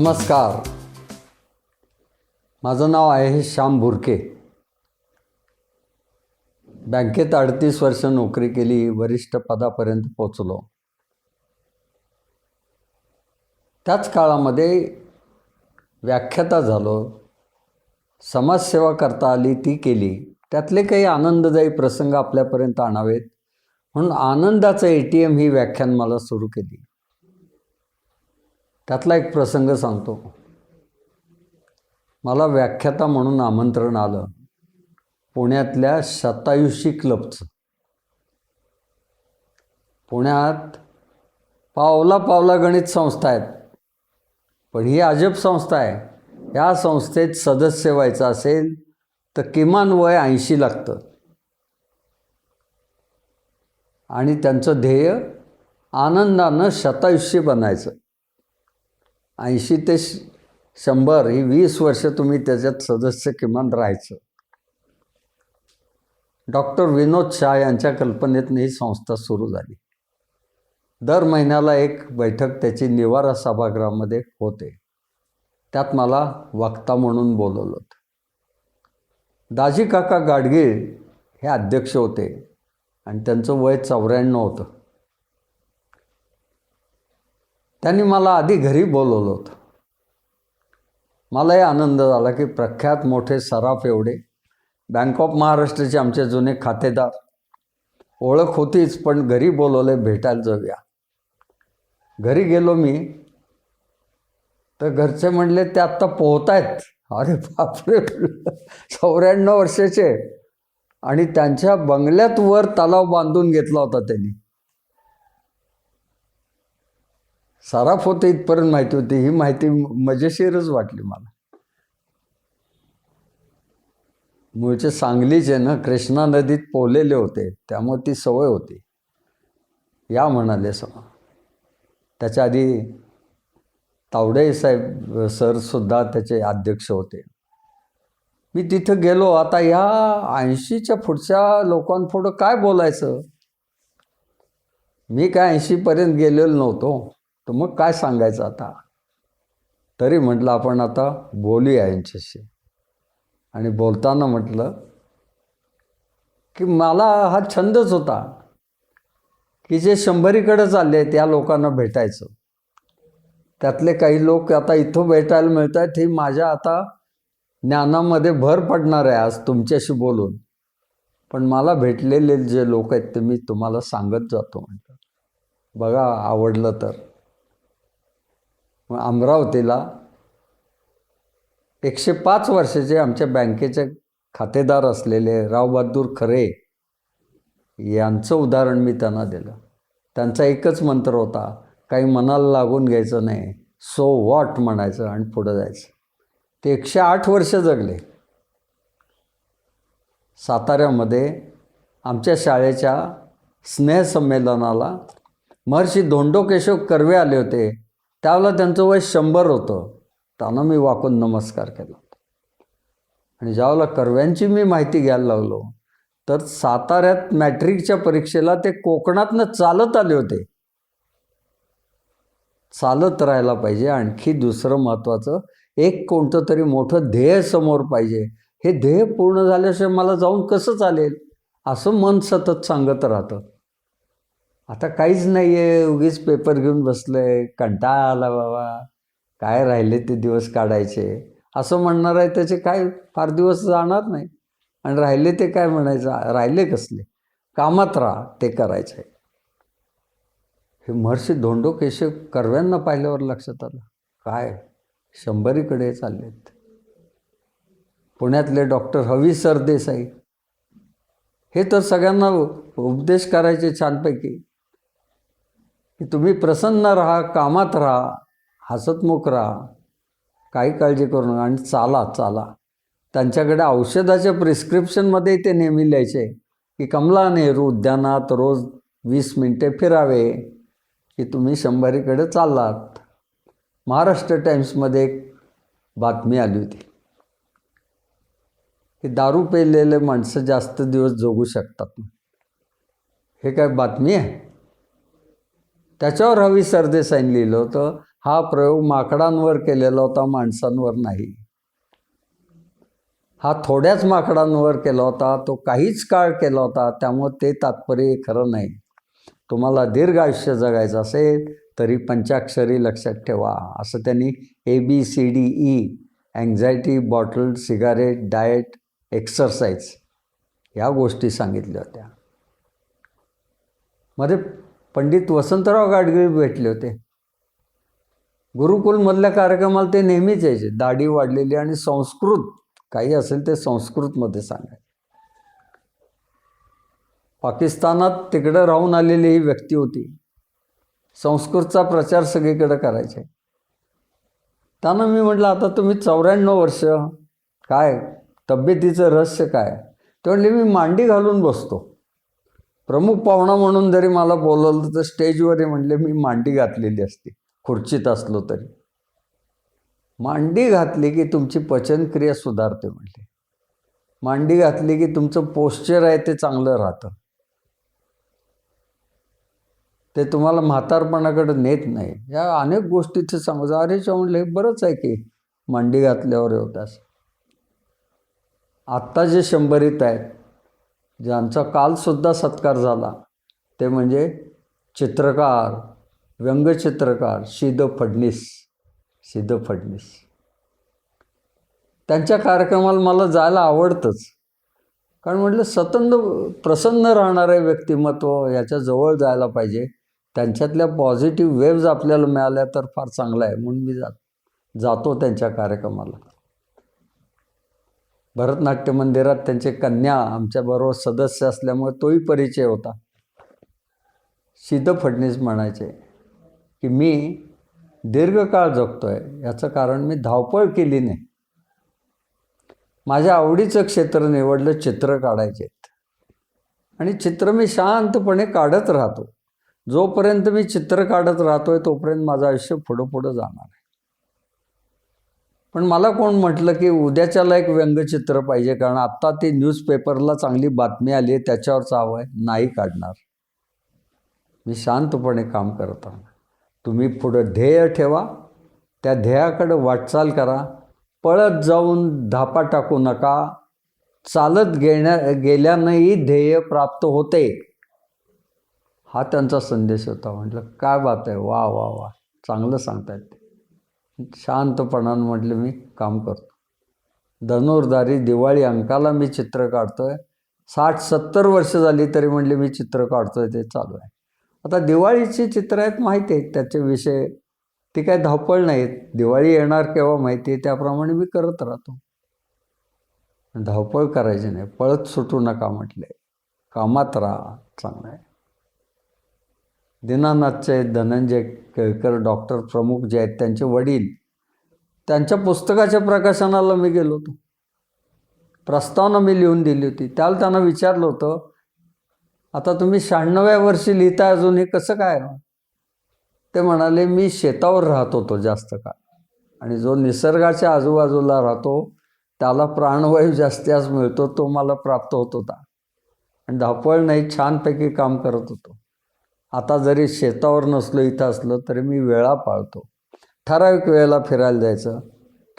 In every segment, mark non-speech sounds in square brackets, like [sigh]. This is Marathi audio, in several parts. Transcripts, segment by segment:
नमस्कार. माझं नाव आहे श्याम भुरके. बँकेत अडतीस वर्ष नोकरी केली वरिष्ठ पदापर्यंत पोचलो. त्याच काळामध्ये व्याख्याता झालो. समाजसेवा करता आली ती केली. त्यातले काही आनंददायी प्रसंग आपल्यापर्यंत आणावेत. म्हणून आनंदाचं ए टी एम ही व्याख्यान मला सुरू केली. त्यातला एक प्रसंग सांगतो. मला व्याख्याता म्हणून आमंत्रण आलं. पुण्यातल्या शतायुषी क्लबचं. पुण्यात पावला पावला गणित संस्था आहेत. पण ही अजब संस्था आहे. या संस्थेत सदस्य व्हायचं असेल तर किमान वय ऐंशी लागतं. आणि त्यांचं ध्येय आनंदानं शतायुष्य बनायचं. ऐंशी ते श शंभर ही वीस वर्ष तुम्ही त्याच्यात सदस्य किमान राहायचं. डॉक्टर विनोद शाह यांच्या कल्पनेतून ही संस्था सुरू झाली. दर महिन्याला एक बैठक त्याची निवारा सभागृहामध्ये होते. त्यात मला वक्ता म्हणून बोलवलं होतं. दाजी काका गाडगीळ हे अध्यक्ष होते आणि त्यांचं वय चौऱ्याण्णव होतं. त्यांनी मला आधी घरी बोलवलं होतं. मलाही आनंद झाला की प्रख्यात मोठे सराफ एवढे बँक ऑफ महाराष्ट्राचे आमचे जुने खातेदार ओळख होतीच पण घरी बोलवले भेटायला जाऊया. घरी गेलो मी तर घरचे म्हणले ते आत्ता पोहतायत. अरे बापरे चौऱ्याण्णव वर्षाचे. आणि त्यांच्या बंगल्यात वर तलाव बांधून घेतला होता त्यांनी. सराफ होते इथपर्यंत माहिती होती. ही माहिती मजेशीरच वाटली मला. मूळचे सांगलीचे ना कृष्णा नदीत पोहलेले होते. त्यामुळे ती सवय होती. या म्हणाले सम त्याच्या आधी तावडे साहेब सरसुद्धा त्याचे अध्यक्ष होते. मी तिथं गेलो. आता या ऐंशीच्या पुढच्या लोकांपुढं काय बोलायचं? मी काय ऐंशीपर्यंत गेलेलो नव्हतो. तर मग काय सांगायचं आता? तरी म्हटलं आपण आता बोलूया यांच्याशी. आणि बोलताना म्हटलं की मला हा छंदच होता की जे शंभरीकडे चालले त्या लोकांना भेटायचं. त्यातले काही लोक आता इथं भेटायला मिळत आहेत ही माझ्या आता ज्ञानामध्ये भर पडणार आहे आज तुमच्याशी बोलून. पण मला भेटलेले जे लोक आहेत ते मी तुम्हाला सांगत जातो म्हणतात बघा आवडलं तर. मग अमरावतीला एकशे पाच वर्षाचे आमच्या बँकेचे खातेदार असलेले रावबहादूर खरे यांचं उदाहरण मी त्यांना दिलं. त्यांचा एकच मंत्र होता काही मनाला लागून घ्यायचं नाही सो वॉट म्हणायचं आणि पुढं जायचं. ते एकशे आठ वर्ष जगले. साताऱ्यामध्ये आमच्या शाळेच्या स्नेहसंमेलनाला महर्षी धोंडो केशव कर्वे आले होते. त्यावेळेला त्यांचं वय शंभर होतं. त्यांना मी वाकून नमस्कार केला आणि ज्यावेळेला कर्व्यांची मी माहिती घ्यायला लागलो तर साताऱ्यात मॅट्रिकच्या परीक्षेला ते कोकणातनं चालत आले होते. चालत राहायला पाहिजे. आणखी दुसरं महत्त्वाचं एक कोणतं तरी मोठं ध्येय समोर पाहिजे. हे ध्येय पूर्ण झाल्याशिवाय मला जाऊन कसं चालेल? असं मन सतत सांगत राहतं. आता काहीच नाही आहे उगीच पेपर घेऊन बसलं आहे कंटाळा आला बाबा. काय राहिले ते दिवस काढायचे? असं म्हणणार आहे त्याचे काय फार दिवस जाणार नाही. आणि राहिले ते काय म्हणायचं? राहिले कसले? कामात राहा ते करायचं आहे हे महर्षी धोंडो केशव कर्व्यांना पाहिल्यावर लक्षात आलं. काय? शंभरीकडे चाललेत. पुण्यातले डॉक्टर हवी सरदेसाई हे तर सगळ्यांना उपदेश करायचे छानपैकी. की तुम्ही प्रसन्न राहा कामात राहा हसतमुख राहा काही काळजी करू नका आणि चाला चाला. त्यांच्याकडे औषधाच्या प्रिस्क्रिप्शनमध्ये ते नेहमी लिहायचे की कमला नेहरू उद्यानात रोज वीस मिनटे फिरावे की तुम्ही शंभरीकडे चाललात. महाराष्ट्र टाईम्समध्ये एक बातमी आली होती. की दारू पेलेले माणसं जास्त दिवस जगू शकतात. हे काय बातमी आहे? त्याच्यावर हवी सरदेसाईन लिहिलं होतं. हा प्रयोग माकडांवर केलेला होता माणसांवर नाही. हा थोड्याच माकडांवर केला होता तो काहीच काळ केला होता त्यामुळं ते तात्पर्य खरं नाही. तुम्हाला दीर्घ आयुष्य जगायचं असेल तरी पंचाक्षरी लक्षात ठेवा. असं त्यांनी A B C D E anxiety bottle cigarette diet exercise ह्या गोष्टी सांगितल्या होत्या. मध्ये पंडित वसंतराव गाडगीळ भेटले होते. गुरुकुलमधल्या कार्यक्रमाला ते नेहमीच यायचे. दाढी वाढलेली आणि संस्कृत काही असेल ते संस्कृतमध्ये सांगाय पाकिस्तानात तिकडं राहून आलेली ही व्यक्ती होती. संस्कृतचा प्रचार सगळीकडे करायचे. त्यांना मी म्हटलं आता तुम्ही चौऱ्याण्णव वर्ष काय? तब्येतीचं रहस्य काय? ते म्हणले मी मांडी घालून बसतो. प्रमुख पाहुणा म्हणून जरी मला बोलवलं तर स्टेजवर म्हणले मी मांडी घातलेली असते खुर्चीत असलो तरी. मांडी घातली की तुमची पचनक्रिया सुधारते म्हणले. मांडी घातली की तुमचं पोश्चर आहे ते चांगलं राहतं. ते तुम्हाला म्हातारपणाकडे नेत नाही. या अनेक गोष्टीचं सांगू अरे म्हणलं हे बरंच आहे की मांडी घातल्यावर होतास आत्ता जे शंभरीत आहेत ज्यांचा कालसुद्धा सत्कार झाला ते म्हणजे चित्रकार व्यंगचित्रकार शिद फडणीस सिद्ध फडणीस. त्यांच्या कार्यक्रमाला मला जायला आवडतंच. कारण म्हटलं सतंद प्रसन्न राहणारे व्यक्तिमत्व याच्या जवळ जायला पाहिजे. त्यांच्यातल्या पॉझिटिव्ह वेव्ज आपल्याला मिळाल्या तर फार चांगलं आहे म्हणून मी जात जातो त्यांच्या कार्यक्रमाला. भरतनाट्य मंदिरात त्यांचे कन्या आमच्याबरोबर सदस्य असल्यामुळे तोही परिचय होता. सिद्ध फडणीस म्हणायचे की मी दीर्घकाळ जगतो आहे याचं कारण मी धावपळ केली नाही. माझ्या आवडीचं क्षेत्र निवडलं चित्र काढायचे आणि चित्र मी शांतपणे काढत राहतो. जोपर्यंत मी चित्र काढत राहतो आहे तोपर्यंत माझं आयुष्य पुढं पुढं जाणार आहे. पण मला कोण म्हटलं की उद्याच्याला एक व्यंगचित्र पाहिजे कारण आत्ता ते न्यूजपेपरला चांगली बातमी आली आहे त्याच्यावरच हवं आहे नाही काढणार. मी शांतपणे काम करत आहे तुम्ही पुढं ध्येय ठेवा त्या ध्येयाकडं वाटचाल करा. पळत जाऊन धापा टाकू नका. चालत गेण्या गेल्यानंही ध्येय प्राप्त होते. हा त्यांचा संदेश होता. म्हटलं काय बात आहे. वा वा वा. चांगलं सांगतायत शांतपणानं म्हटलं मी काम करतो. धनुर्धारी दिवाळी अंकाला मी चित्र काढतो आहे साठ सत्तर वर्ष झाली तरी म्हणले मी चित्र काढतो आहे ते चालू आहे. आता दिवाळीची चित्र आहेत माहिती आहेत त्याचे विषय. ती काय धावपळ नाहीत. दिवाळी येणार केव्हा माहिती आहे? त्याप्रमाणे मी करत राहतो. धावपळ करायची नाही. पळत सुटू नका म्हटले. कामात राहा चांगलं आहे. दीनानाथचे धनंजय केळकर डॉक्टर प्रमुख जे आहेत त्यांचे वडील त्यांच्या पुस्तकाच्या प्रकाशनाला मी गेलो होतो. प्रस्तावना मी लिहून दिली होती. त्याला त्यांना विचारलं होतं आता तुम्ही शहाण्णव्या वर्षी लिहिता अजून हे कसं काय ते म्हणाले मी शेतावर राहत होतो जास्त काळ आणि जो निसर्गाच्या आजूबाजूला राहतो त्याला प्राणवायू जास्तीच मिळतो तो मला प्राप्त होत होता आणि धावपळ नाही छानपैकी काम करत होतो. आता जरी शेतावर नसलो इथं असलो तरी मी वेळा पाळतो. ठराविक वेळेला फिरायला जायचं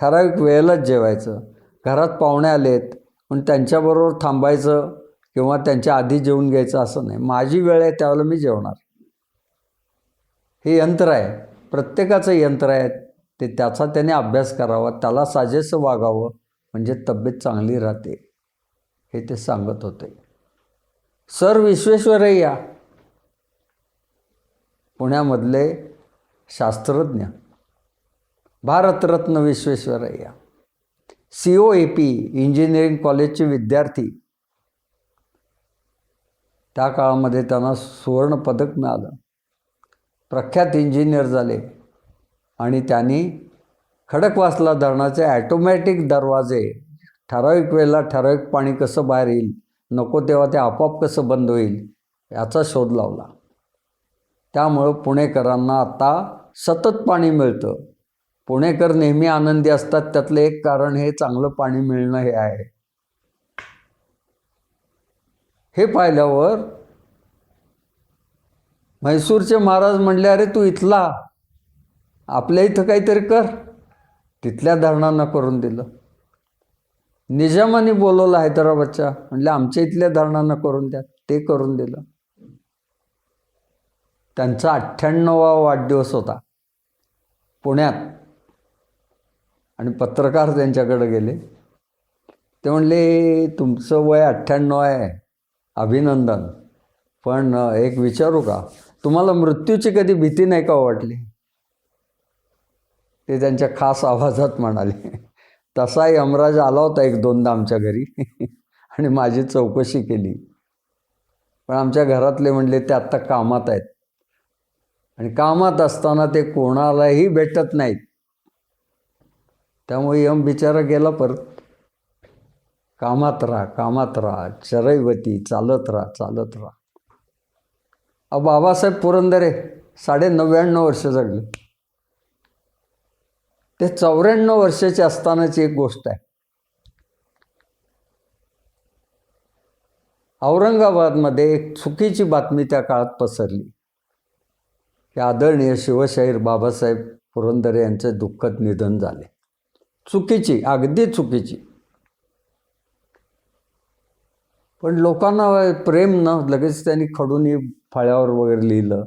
ठराविक वेळेलाच जेवायचं. घरात पाहुणे आलेत पण त्यांच्याबरोबर थांबायचं किंवा त्यांच्या आधी जेवून घ्यायचं असं नाही. माझी वेळ आहे त्यावेळेला मी जेवणार. हे यंत्र आहे. प्रत्येकाचं यंत्र आहे. ते त्याचा त्याने अभ्यास करावा त्याला साजेसं वागावं म्हणजे तब्येत चांगली राहते. हे ते सांगत होते. सर विश्वेश्वरय्या पुण्यामधले शास्त्रज्ञ. Bharat Ratna Visvesvaraya C O A P engineering कॉलेजचे विद्यार्थी. त्या काळामध्ये त्यांना सुवर्णपदक मिळालं. प्रख्यात इंजिनियर झाले. आणि त्यांनी खडकवासला धरणाचे ॲटोमॅटिक दरवाजे ठराविक वेळेला ठराविक पाणी कसं बाहेर येईल नको तेव्हा ते आपोआप कसं बंद होईल याचा शोध लावला. त्यामुळं पुणेकरांना आता सतत पाणी मिळतं. पुणेकर नेहमी आनंदी असतात त्यातलं एक कारण हे चांगलं पाणी मिळणं हे आहे. हे पाहिल्यावर म्हैसूरचे महाराज म्हणले अरे तू इथला. आपल्या इथं काहीतरी कर. तिथल्या धरणांना करून दिलं. निजामाने बोलवलं हैदराबादच्या. म्हणले आमच्या इथल्या धरणांना करून द्या. ते करून दिलं. त्यांचा अठ्ठ्याण्णवा वाढदिवस होता. पुण्यात. आणि पत्रकार त्यांच्याकडे गेले. ते म्हणले तुमचं वय अठ्ठ्याण्णव आहे. अभिनंदन. पण एक विचारू का? तुम्हाला मृत्यूची कधी भीती नाही का हो वाटली? ते त्यांच्या खास आवाजात म्हणाले तसाही यमराज आला होता एक दोनदा आमच्या घरी. [laughs] आणि माझी चौकशी केली. पण आमच्या घरातले म्हणले ते आत्ता कामात आहेत. आणि कामात असताना ते कोणालाही भेटत नाहीत. त्यामुळे यम बिचारा गेला परत. कामात राहा कामात राहा चरैवती चालत राहा चालत राहा. अहो बाबासाहेब पुरंदरे साडे नव्याण्णव वर्ष जगले. ते चौऱ्याण्णव वर्षाचे असतानाची एक गोष्ट आहे. औरंगाबादमध्ये एक चुकीची बातमी त्या काळात पसरली. की आदरणीय शिवशाहीर बाबासाहेब पुरंदरे यांचे दुःखद निधन झाले. चुकीची अगदी चुकीची. पण लोकांना प्रेम न लगेच त्यांनी खडूनही फळ्यावर वगैरे लिहिलं.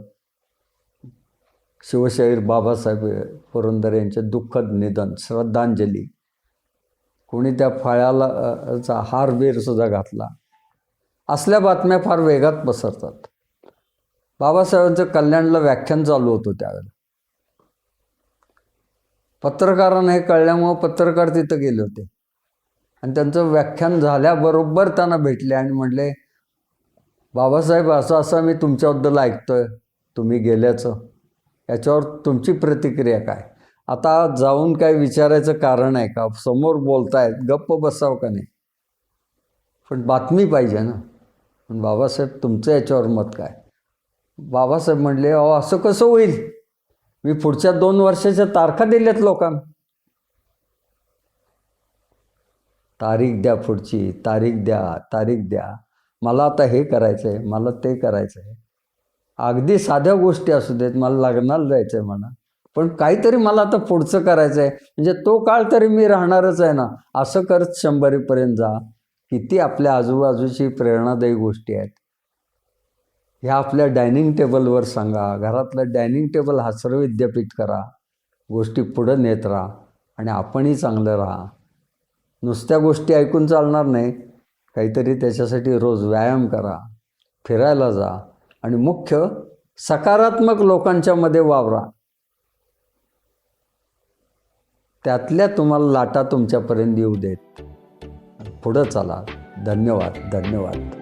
शिवशाहीर बाबासाहेब पुरंदरे यांचे दुःखद निधन श्रद्धांजली. कोणी त्या फळ्याला हार चा सुद्धा घातला. असल्या बातम्या फार वेगात पसरतात. बाबासाहेबांचं कल्याणला व्याख्यान चालू होतं त्यावेळेला. पत्रकारांना हे कळल्यामुळं पत्रकार तिथं गेले होते. आणि त्यांचं व्याख्यान झाल्याबरोबर त्यांना भेटले आणि म्हणले बाबासाहेब असं असं मी तुमच्याबद्दल ऐकतोय तुम्ही गेल्याचं. याच्यावर तुमची प्रतिक्रिया काय? आता जाऊन काय विचारायचं कारण आहे का? समोर बोलतायत गप्प बसावं का नाही? पण बातमी पाहिजे ना. पण बाबासाहेब तुमचं याच्यावर मत काय? बाबासाहेब म्हणले अहो असं कसं होईल? मी पुढच्या दोन वर्षाच्या तारखा दिल्यात लोकांना. तारीख द्या पुढची तारीख द्या तारीख द्या. मला आता हे करायचं आहे मला ते करायचं आहे अगदी साध्या गोष्टी असू देत मला लग्नाला जायचं आहे म्हणा. पण काहीतरी मला आता पुढचं करायचं आहे म्हणजे तो काळ तरी मी राहणारच आहे ना. असं करत शंभरीपर्यंत जा. किती आपल्या आजूबाजूची प्रेरणादायी गोष्टी आहेत. ह्या आपल्या डायनिंग टेबलवर सांगा घरातलं डायनिंग टेबल हासर विद्यापीठ करा गोष्टी पुढं नेत राहा आणि आपणही चांगलं राहा. नुसत्या गोष्टी ऐकून चालणार नाही. काहीतरी त्याच्यासाठी रोज व्यायाम करा फिरायला जा आणि मुख्य सकारात्मक लोकांच्यामध्ये वावरा. त्यातल्या तुम्हाला लाटा तुमच्यापर्यंत येऊ देत. पुढं चला. धन्यवाद धन्यवाद.